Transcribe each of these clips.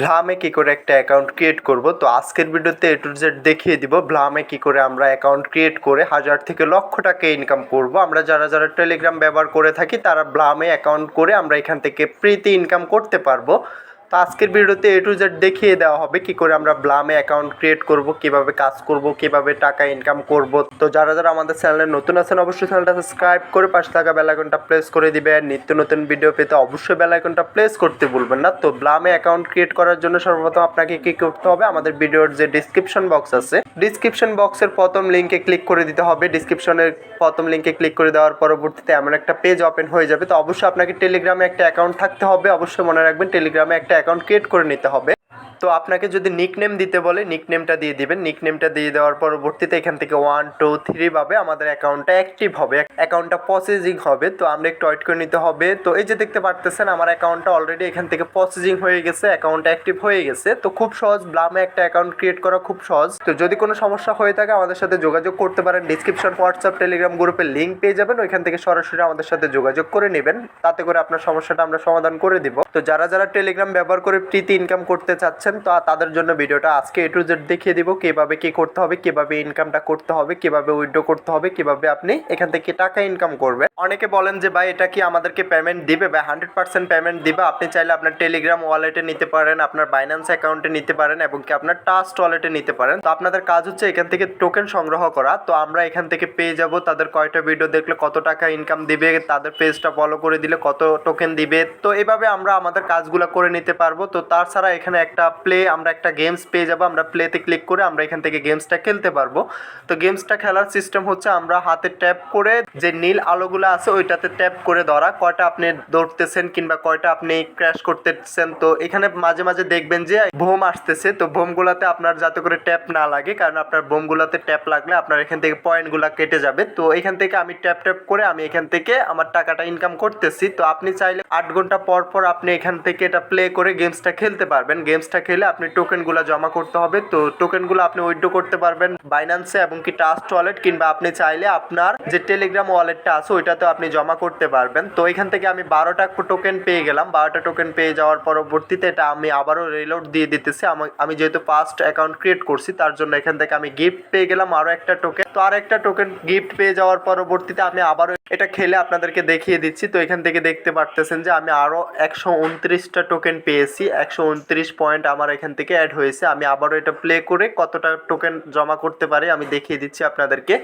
ভ্লামে কী করে একটা account create করব? তো আজকের ভিডিওতে এ টু জেড দেখিয়ে দিব ভ্লামে কী করে আমরা অ্যাকাউন্ট ক্রিয়েট করে হাজার থেকে লক্ষ টাকা ইনকাম করব। আমরা যারা যারা টেলিগ্রাম ব্যবহার করে থাকি, তারা ভ্লামে অ্যাকাউন্ট করে আমরা এখান থেকে প্রীতি ইনকাম করতে পারব। তো আজকের ভিডিওতে এ টু জেড দেখিয়ে দেওয়া হবে কি করে আমরা ব্লামে অ্যাকাউন্ট ক্রিয়েট করব, কীভাবে কাজ করব, কীভাবে টাকা ইনকাম করব। তো যারা যারা আমাদের চ্যানেলে নতুন আছেন, অবশ্যই চ্যানেলটা সাবস্ক্রাইব করে পাশে থাকা বেল আইকনটা প্রেস করে দিবেন। নিত্য নতুন ভিডিও পেতে অবশ্যই বেল আইকনটা প্রেস করতে ভুলবেন না। তো ব্লামে অ্যাকাউন্ট ক্রিয়েট করার জন্য সর্বপ্রথম আপনাকে কি করতে হবে? আমাদের ভিডিওর যে ডিসক্রিপশন বক্স আছে ডিসক্রিপশন বক্সের প্রথম লিঙ্কে ক্লিক করে দিতে হবে। ডিসক্রিপশনের প্রথম লিঙ্কে ক্লিক করে দেওয়ার পরবর্তীতে এমন একটা পেজ ওপেন হয়ে যাবে। তো অবশ্যই আপনাকে টেলিগ্রামে একটা অ্যাকাউন্ট থাকতে হবে। অবশ্যই মনে রাখবেন টেলিগ্রামে একটা অ্যাকাউন্ট ক্রিয়েট করে নিতে হবে। তো আপনাকে যদি নিকনেম দিতে বলে নিকনেমটা দিয়ে দিবেন। নিকনেমটা দিয়ে দেওয়ার পরবর্তীতে এখান থেকে ওয়ান টু থ্রি ভাবে আমাদের অ্যাকাউন্টটা অ্যাক্টিভ হবে। অ্যাকাউন্টটা প্রসেসিং হবে। তো আমরা একটু ওয়েট করে নিতে হবে। তো এই যে দেখতে পারতেছেন, আমার অ্যাকাউন্টটা অলরেডি এখান থেকে প্রসেসিং হয়ে গেছে। অ্যাকাউন্ট অ্যাক্টিভ হয়ে গেছে। তো খুব সহজ ব্লামে একটা অ্যাকাউন্ট ক্রিয়েট করা খুব সহজ। তো যদি কোনো সমস্যা হয়ে থাকে, আমাদের সাথে যোগাযোগ করতে পারেন। ডিসক্রিপশন হোয়াটসঅ্যাপ টেলিগ্রাম গ্রুপের লিঙ্ক পেয়ে যাবেন। ওইখান থেকে সরাসরি আমাদের সাথে যোগাযোগ করে নেবেন। তাতে করে আপনার সমস্যাটা আমরা সমাধান করে দিব। তো যারা যারা টেলিগ্রাম ব্যবহার করে প্রীতি ইনকাম করতে চাচ্ছেন তো তাদের জন্য ভিডিওটা আজকে এ টু জেড দেখিয়ে দিব, কীভাবে কি করতে হবে, কীভাবে ইনকামটা করতে হবে, কীভাবে উইথড্র করতে হবে, কীভাবে আপনি এখান থেকে টাকা ইনকাম করবেন। অনেকে বলেন যে, ভাই, এটা কি আমাদেরকে পেমেন্ট দিবে? বা হান্ড্রেড পার্সেন্ট পেমেন্ট দিবে। আপনি চাইলে আপনার টেলিগ্রাম ওয়ালেটে নিতে পারেন, আপনার বাইন্যান্স অ্যাকাউন্টে নিতে পারেন, এবং কি আপনার টাস্ট ওয়ালেটে নিতে পারেন। তো আপনাদের কাজ হচ্ছে এখান থেকে টোকেন সংগ্রহ করা। তো আমরা এখান থেকে পেয়ে যাব, তাদের কয়টা ভিডিও দেখলে কত টাকা ইনকাম দিবে, তাদের পেজটা ফলো করে দিলে কত টোকেন দিবে। তো এভাবে আমরা আমাদের কাজগুলো করে নিতে পারব। তো তাছাড়া এখানে একটা প্লে আমরা একটা গেমস পেয়ে যাব, আমরা প্লেতে ক্লিক করে আমরা এখান থেকে গেমসটা খেলতে পারব। তো গেমসটা খেলার সিস্টেম হচ্ছে আমরা হাতে ট্যাপ করে যে নীল আলোগুলো আছে ওইটাতে ট্যাপ করে ধরা, কয়টা আপনি দৌড়তেছেন কিংবা কয়টা আপনি ক্র্যাশ করতেছেন। তো এখানে মাঝে মাঝে দেখবেন যে বোম আসতেছে, তো বোমগুলাতে আপনার যাতে করে ট্যাপ না লাগে, কারণ আপনার বোমগুলাতে ট্যাপ লাগলে আপনার এখান থেকে পয়েন্টগুলো কেটে যাবে। তো এখান থেকে আমি ট্যাপ ট্যাপ করে আমি এখান থেকে আমার টাকাটা ইনকাম করতেছি। তো আপনি চাইলে আট ঘণ্টা পর পর আপনি এখান থেকে এটা প্লে করে গেমসটা খেলতে পারবেন। গেমসটা খেলে আপনি টোকেনগুলো জমা করতে হবে। তো টোকেনগুলো আপনি উইথড্র করতে পারবেন বাইন্যান্সে এবং কি টাস্ট ওয়ালেট কিংবা আপনি চাইলে আপনার যে টেলিগ্রাম ওয়ালেটটা আছে, ওইটাতেও আপনি জমা করতে পারবেন। তো এখান থেকে আমি বারোটা টোকেন পেয়ে গেলাম। বারোটা টোকেন পেয়ে যাওয়ার পরবর্তীতে এটা আমি আবারও রিলোড দিয়ে দিতেছি। আমি যেহেতু ফার্স্ট অ্যাকাউন্ট ক্রিয়েট করছি, তার জন্য এখান থেকে আমি গিফট পেয়ে গেলাম আরও একটা টোকেন তো আর একটা টোকেন গিফট পেয়ে যাওয়ার পরবর্তীতে আমি আবারও এটা খেলে আপনাদেরকে দেখিয়ে দিচ্ছি। তো এখান থেকে দেখতে পারতেছেন যে আমি আরও একশো উনত্রিশটা টোকেন পেয়েছি। একশো উনত্রিশ পয়েন্ট আমার এখান থেকে অ্যাড হয়েছে। আমি আবারও এটা প্লে করে কতটা টোকেন জমা করতে পারি আমি দেখিয়ে দিচ্ছি আপনাদেরকে।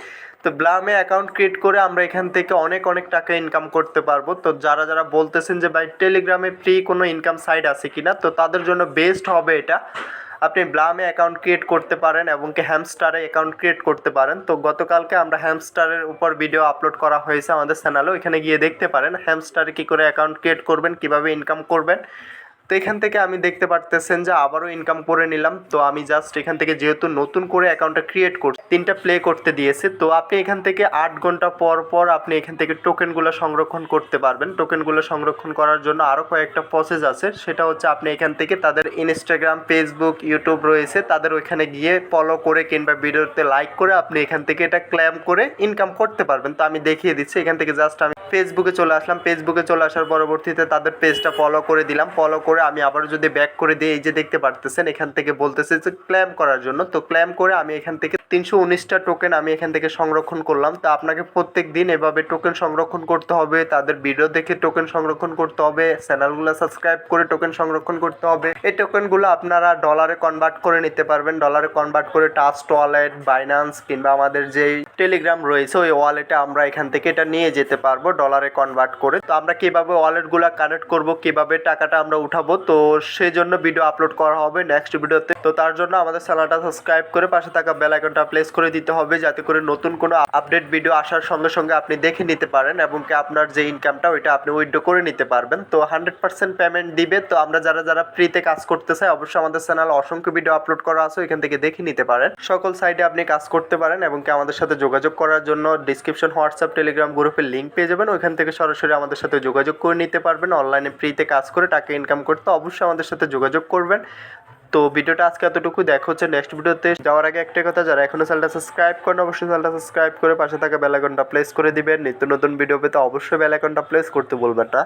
তো ব্লামে অ্যাকাউন্ট ক্রিয়েট করে আমরা এখান থেকে অনেক অনেক টাকা ইনকাম করতে পারব। তো যারা যারা বলতেছেন যে, ভাই টেলিগ্রামে ফ্রি কোনো ইনকাম সাইট আছে কিনা? তো তাদের জন্য বেস্ট হবে এটা। আপনি ব্লামে অ্যাকাউন্ট ক্রিয়েট করতে পারেন এবং কি হ্যামস্টারে অ্যাকাউন্ট ক্রিয়েট করতে পারেন। তো গতকালকে আমরা হ্যামস্টারের উপর ভিডিও আপলোড করা হয়েছে আমাদের চ্যানেলে ওইখানে গিয়ে দেখতে পারেন হ্যামস্টারে কী করে অ্যাকাউন্ট ক্রিয়েট করবেন, কীভাবে ইনকাম করবেন। তো এখান থেকে আমি দেখতে পারতেছেন যে আবারও ইনকাম করে নিলাম। তো আমি জাস্ট এখান থেকে যেহেতু নতুন করে অ্যাকাউন্টটা ক্রিয়েট করছি তিনটা প্লে করতে দিয়েছে। তো আপনি এখান থেকে আট ঘণ্টা পর পর আপনি এখান থেকে টোকেনগুলো সংরক্ষণ করতে পারবেন। টোকেনগুলো সংরক্ষণ করার জন্য আরও কয়েকটা প্রসেস আছে। সেটা হচ্ছে আপনি এখান থেকে তাদের ইনস্টাগ্রাম ফেসবুক ইউটিউব রয়েছে। তাদের ওইখানে গিয়ে ফলো করে কিংবা ভিডিওতে লাইক করে আপনি এখান থেকে এটা ক্ল্যাম করে ইনকাম করতে পারবেন। তো আমি দেখিয়ে দিচ্ছি। এখান থেকে জাস্ট আমি ফেসবুকে চলে আসলাম। ফেসবুকে চলে আসার পরবর্তীতে তাদের পেজটা ফলো করে দিলাম। ফলো করে আমি আবার যদি ব্যাক করে দিই, এই যে দেখতে পারতেছেন, এখান থেকে বলতেছে যে ক্ল্যাম করার জন্য। তো ক্ল্যাম করে আমি এখান থেকে তিনশো উনিশটা টোকেন আমি এখান থেকে সংরক্ষণ করলাম। তো আপনাকে প্রত্যেক দিন এভাবে টোকেন সংরক্ষণ করতে হবে, তাদের ভিডিও দেখে টোকেন সংরক্ষণ করতে হবে চ্যানেলগুলো সাবস্ক্রাইব করে টোকেন সংরক্ষণ করতে হবে। এই টোকেনগুলো আপনারা ডলারে কনভার্ট করে নিতে পারবেন। ডলারে কনভার্ট করে টাস্ট ওয়ালেট বাইন্যান্স কিংবা আমাদের যেই টেলিগ্রাম রয়েছে, ওই ওয়ালেটে আমরা এখান থেকে এটা নিয়ে যেতে পারব। ডলারে কনভার্ট করে। তো আমরা কীভাবে ওয়ালেটগুলো কানেক্ট করব, কীভাবে টাকাটা আমরা উঠাবো, তো সেই জন্য ভিডিও আপলোড করা হবে নেক্সট ভিডিওতে তো তার জন্য আমাদের চ্যানেলটা সাবস্ক্রাইব করে পাশে থাকা বেল আইকনটা প্লেস করে দিতে হবে, যাতে করে নতুন কোনো আপডেট ভিডিও আসার সঙ্গে সঙ্গে আপনি দেখে নিতে পারেন এবং কি আপনার যে ইনকামটা ওইটা আপনি উইথড্র করে নিতে পারবেন। তো হান্ড্রেড পার্সেন্ট পেমেন্ট দিবে। তো আমরা যারা যারা ফ্রিতে কাজ করতে চাই, অবশ্যই আমাদের চ্যানেল অসংখ্য ভিডিও আপলোড করা আছে এখান থেকে দেখে নিতে পারেন। সকল সাইটে আপনি কাজ করতে পারেন এবং কি আমাদের সাথে যোগাযোগ করার জন্য ডিসক্রিপশন হোয়াটসঅ্যাপ টেলিগ্রাম গ্রুপের লিঙ্ক পেয়ে যাবেন। ওইখান থেকে সরাসরি আমাদের সাথে যোগাযোগ করে নিতে পারবেন। অনলাইনে ফ্রিতে কাজ করে টাকা ইনকাম করতে অবশ্যই আমাদের সাথে যোগাযোগ করবেন। তো ভিডিওটা আজকে এতটুকু দেখা হচ্ছে নেক্সট ভিডিওতে। যাওয়ার আগে একটা কথা, যারা এখনও চ্যানেলটা সাবস্ক্রাইব করেন, অবশ্যই চ্যানেলটা সাবস্ক্রাইব করে পাশে থাকা বেলাকনটা প্লেস করে দিবেন। নিত্য নতুন ভিডিও পেতে অবশ্যই বেলাকনটা প্লেস করতে বলবেন না।